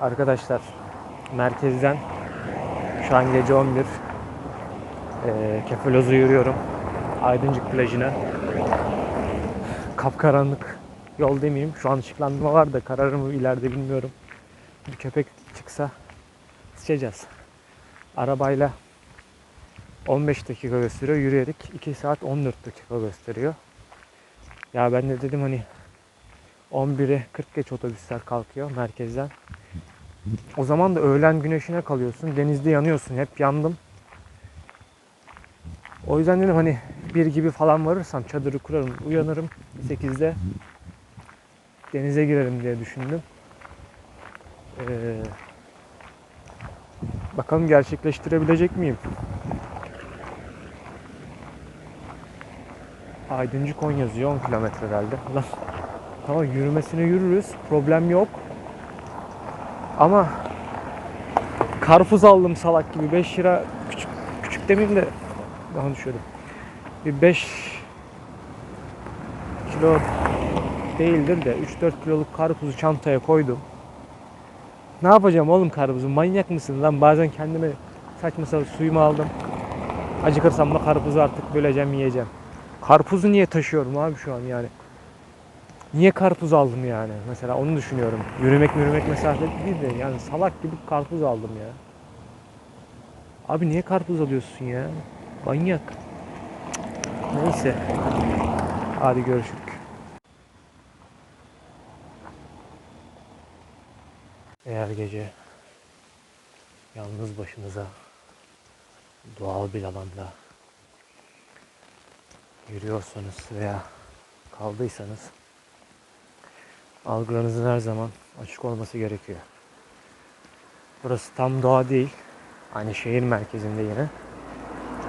Arkadaşlar merkezden şu an gece 11 ee, Kefaloz'a yürüyorum. Aydıncık plajına. Kapkaranlık yol demeyeyim. Şu an ışıklandırma var da kararır mı ileride bilmiyorum. Bir köpek çıksa sıçacağız. Arabayla 15 dakika gösteriyor. Yürüyerek 2 saat 14 dakika gösteriyor. Ya ben de dedim hani 11'e 40 geç otobüsler kalkıyor merkezden. O zaman da öğlen güneşine kalıyorsun. Denizde yanıyorsun. Hep yandım. O yüzden dedim hani bir gibi falan varırsam çadırı kurarım. Uyanırım 8'de denize girerim diye düşündüm. Ee, bakalım gerçekleştirebilecek miyim? Aydıncı Kon yazıyor 10 kilometre herhalde. Lan tamam yürümesine yürürüz. Problem yok. Ama karpuz aldım salak gibi 5 lira küçük küçük demeyeyim de daha düşürdüm. Bir 5 kilo değildir de 3-4 kiloluk karpuzu çantaya koydum. Ne yapacağım oğlum karpuzu? Manyak mısın lan? Bazen kendime saçma sapan suyumu aldım. Acıkırsam da karpuzu artık böleceğim, yiyeceğim. Karpuzu niye taşıyorum abi şu an yani? Niye karpuz aldım yani? Mesela onu düşünüyorum. Yürümek yürümek mesafe değil de yani salak gibi karpuz aldım ya. Abi niye karpuz alıyorsun ya? Manyak. Neyse. Hadi görüşürüz. Eğer gece yalnız başınıza doğal bir alanda yürüyorsanız veya kaldıysanız algılarınızın her zaman açık olması gerekiyor. Burası tam doğa değil. Hani şehir merkezinde yine.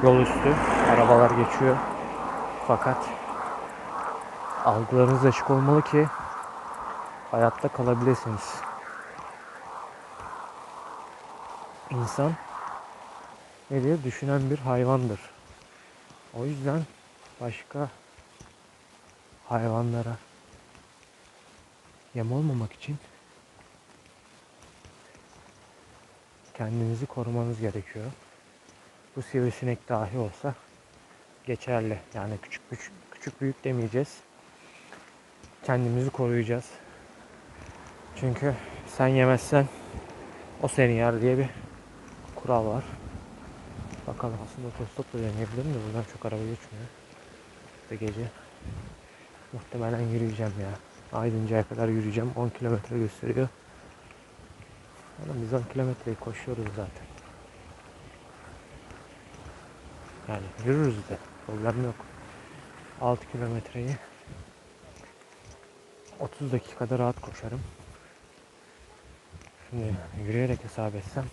Yol üstü arabalar geçiyor. Fakat algılarınız açık olmalı ki hayatta kalabilirsiniz. İnsan ne diye düşünen bir hayvandır. O yüzden başka hayvanlara yem olmamak için kendinizi korumanız gerekiyor. Bu sivrisinek dahi olsa geçerli. Yani küçük küçük, küçük büyük demeyeceğiz. Kendimizi koruyacağız. Çünkü sen yemezsen o seni yer diye bir kural var. Bakalım aslında otostop da deneyebilirim de buradan çok araba geçmiyor. Ve gece muhtemelen yürüyeceğim ya. Aydınca'ya kadar yürüyeceğim. 10 kilometre gösteriyor. Oğlum biz 10 kilometreyi koşuyoruz zaten. Yani yürürüz de. Problem yok. 6 kilometreyi 30 dakikada rahat koşarım. Şimdi yürüyerek hesap etsem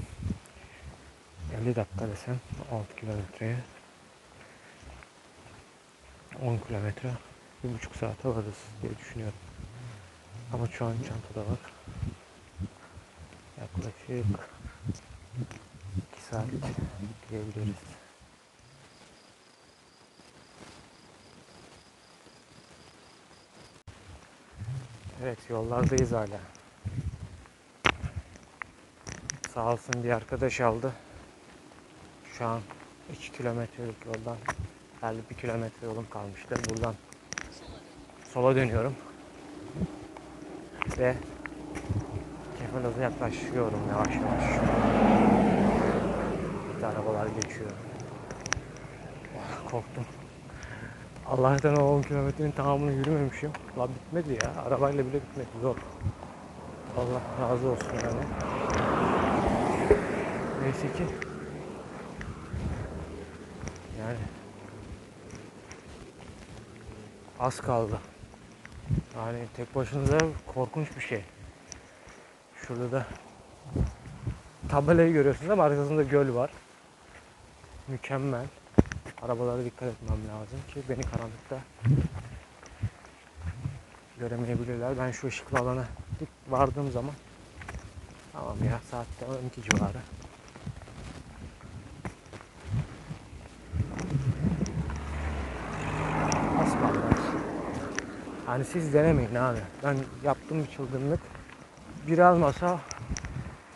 50 dakika desem 6 kilometreye 10 kilometre bir buçuk saate varız diye düşünüyorum. Ama şu an çantada var. Yaklaşık 2 saat diyebiliriz. Evet yollardayız hala. Sağ olsun bir arkadaş aldı. Şu an 2 kilometrelik yoldan herhalde 1 kilometre yolum kalmıştı. Buradan sola dönüyorum. Ve Kefaloz'a yaklaşıyorum yavaş yavaş. Bir arabalar geçiyor. Oh, korktum. Allah'tan o 10 kilometrenin tamamını yürümemişim. La bitmedi ya. Arabayla bile bitmedi. Zor. Allah razı olsun yani. Neyse ki yani az kaldı. Yani tek başınıza korkunç bir şey. Şurada da tabelayı görüyorsunuz ama arkasında göl var. Mükemmel. Arabalara dikkat etmem lazım ki beni karanlıkta göremeyebilirler. Ben şu ışıklı alana vardığım zaman tamam ya saatte 12 civarı. Az kaldı. Hani siz denemeyin abi. Ben yaptığım bir çılgınlık. Bir almasa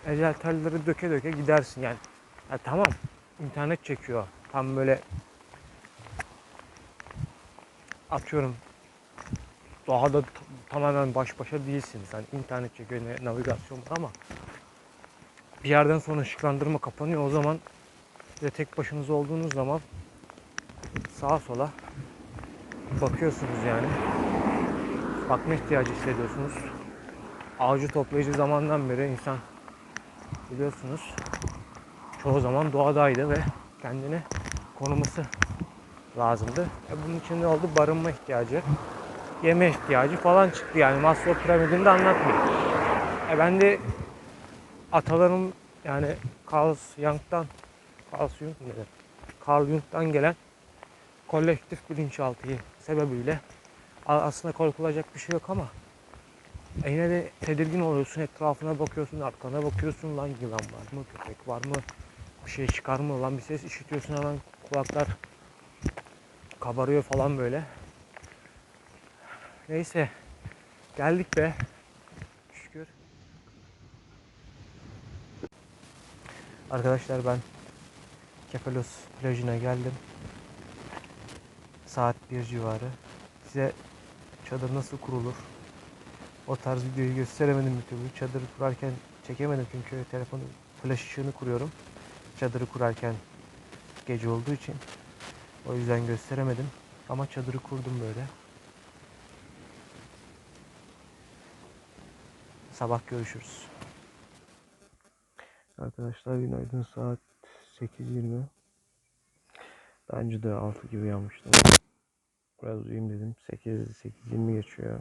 ecel telleri döke döke gidersin yani. Ya tamam internet çekiyor. Tam böyle atıyorum doğada t- tamamen baş başa değilsiniz. Hani internet çekiyor, navigasyon ama bir yerden sonra ışıklandırma kapanıyor. O zaman ve tek başınıza olduğunuz zaman sağa sola bakıyorsunuz yani. Bakma ihtiyacı hissediyorsunuz. Avcı toplayıcı zamandan beri insan biliyorsunuz çoğu zaman doğadaydı ve kendini koruması lazımdı. E bunun için ne oldu? Barınma ihtiyacı, yeme ihtiyacı falan çıktı yani Maslow piramidini de anlatmıyor. E ben de atalarım yani Carl Jung'dan Carl Jung? Carl Jung'dan gelen kolektif bilinçaltı sebebiyle aslında korkulacak bir şey yok ama yine de tedirgin oluyorsun, etrafına bakıyorsun, arkana bakıyorsun lan yılan var mı, köpek var mı, bir şey çıkar mı lan bir ses işitiyorsun hemen kulaklar kabarıyor falan böyle. Neyse geldik be. Şükür. Arkadaşlar ben Kefalos plajına geldim. Saat 1 civarı. Size çadır nasıl kurulur? O tarz videoyu gösteremedim bir türlü. Çadırı kurarken çekemedim çünkü telefonu flash ışığını kuruyorum. Çadırı kurarken gece olduğu için. O yüzden gösteremedim. Ama çadırı kurdum böyle. Sabah görüşürüz. Arkadaşlar günaydın saat 8.20. Daha önce de 6 gibi uyanmıştım. Biraz uyuyayım dedim. 8 8.20 geçiyor.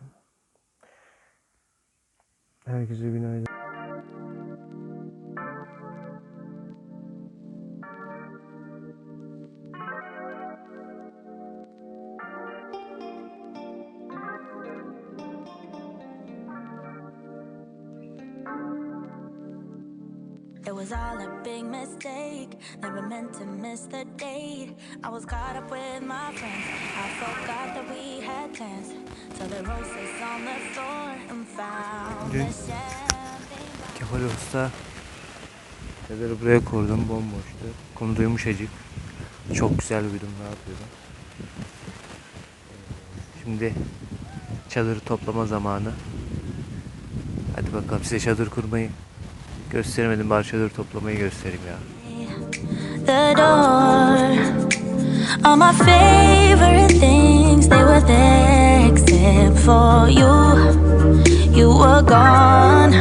Herkese günaydın. I was caught up with my friends. I forgot that we had plans. Till the roses on the floor and found the. Kemal Usta Çadırı buraya kurdum bomboştu. Kumda yumuşacık. Çok güzel uyudum rahat uyudum. Şimdi çadırı toplama zamanı. Hadi bakalım size çadır kurmayı gösteremedim. Bari çadır toplamayı göstereyim ya. All my favorite things, they were there except for you. You were gone.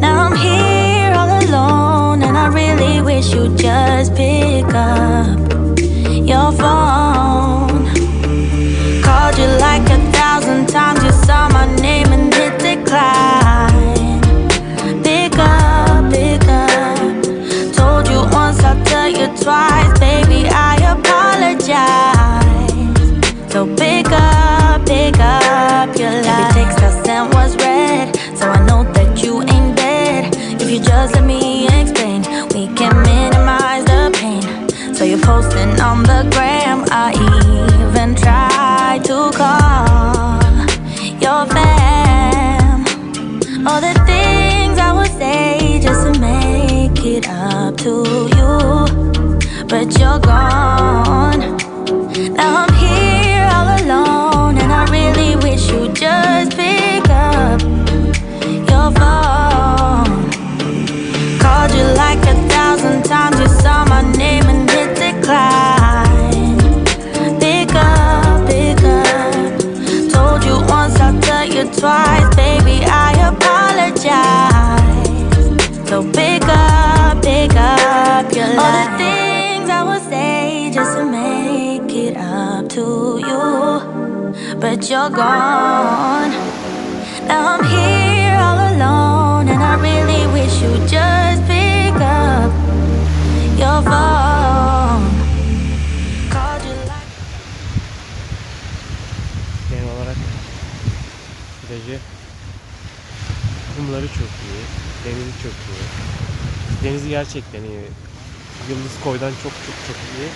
Now I'm here all alone, and I really wish you'd just pick up your phone. All the things I would say just to make it up to you, but you're gone. Now I'm here all alone, and I really wish you'd just pick up your phone. Called you like a thousand times, you saw my name and hit decline. Pick up, pick up. Told you once, I'll tell you twice, you're gone. Now I'm here all alone, and I really wish you'd just pick up your phone. Called you like. Genel olarak plajı kumları çok iyi, denizi çok iyi. Denizi gerçekten iyi. Yıldız Koy'dan çok çok çok iyi.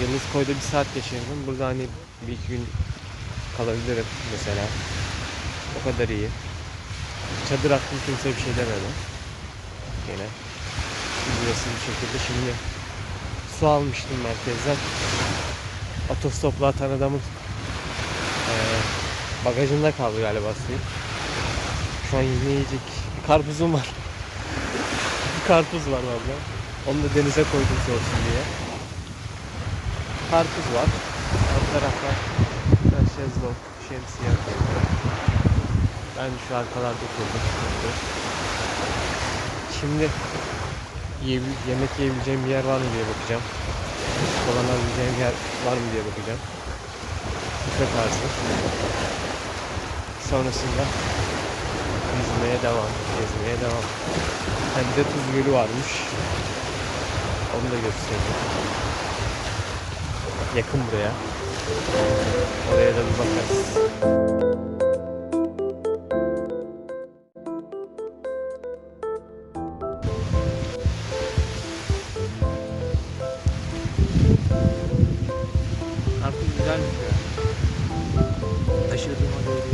Yıldız Koy'da bir saat yaşadım. Burada hani bir iki gün kalabilirim mesela. O kadar iyi. Çadır attım kimse bir şey demedi. Yine ücretsiz bir şekilde şimdi su almıştım merkezden. Otostopla atan adamın eee, bagajında kaldı galiba suyu. Şu an yine yiyecek bir karpuzum var. bir karpuz var valla. Onu da denize koydum soğusun diye. Karpuz var. Ön tarafta biraz şezlong, şemsiye koydum. Ben şu arkalarda oturdum. Şimdi yemek yiyebileceğim bir yer var mı diye bakacağım. Kullanabileceğim yer var mı diye bakacağım. Büfe tarzı. Sonrasında yüzmeye devam, gezmeye devam. Hem de Tuz Gölü varmış. Onu da göstereyim. Yakın buraya. Oraya da bir bakarız. Karpuz güzelmiş ya. Taşırdığıma değdi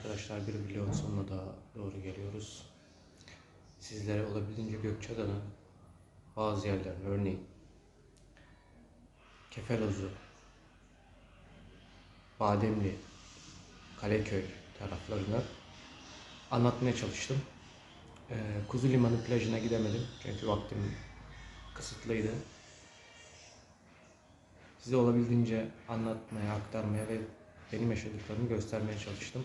Arkadaşlar bir vlogun sonuna da doğru geliyoruz. Sizlere olabildiğince Gökçeada'nın bazı yerlerini örneğin Kefelozu, Bademli, Kaleköy taraflarını anlatmaya çalıştım. Ee, Kuzu Limanı plajına gidemedim çünkü vaktim kısıtlıydı. Size olabildiğince anlatmaya, aktarmaya ve benim yaşadıklarımı göstermeye çalıştım.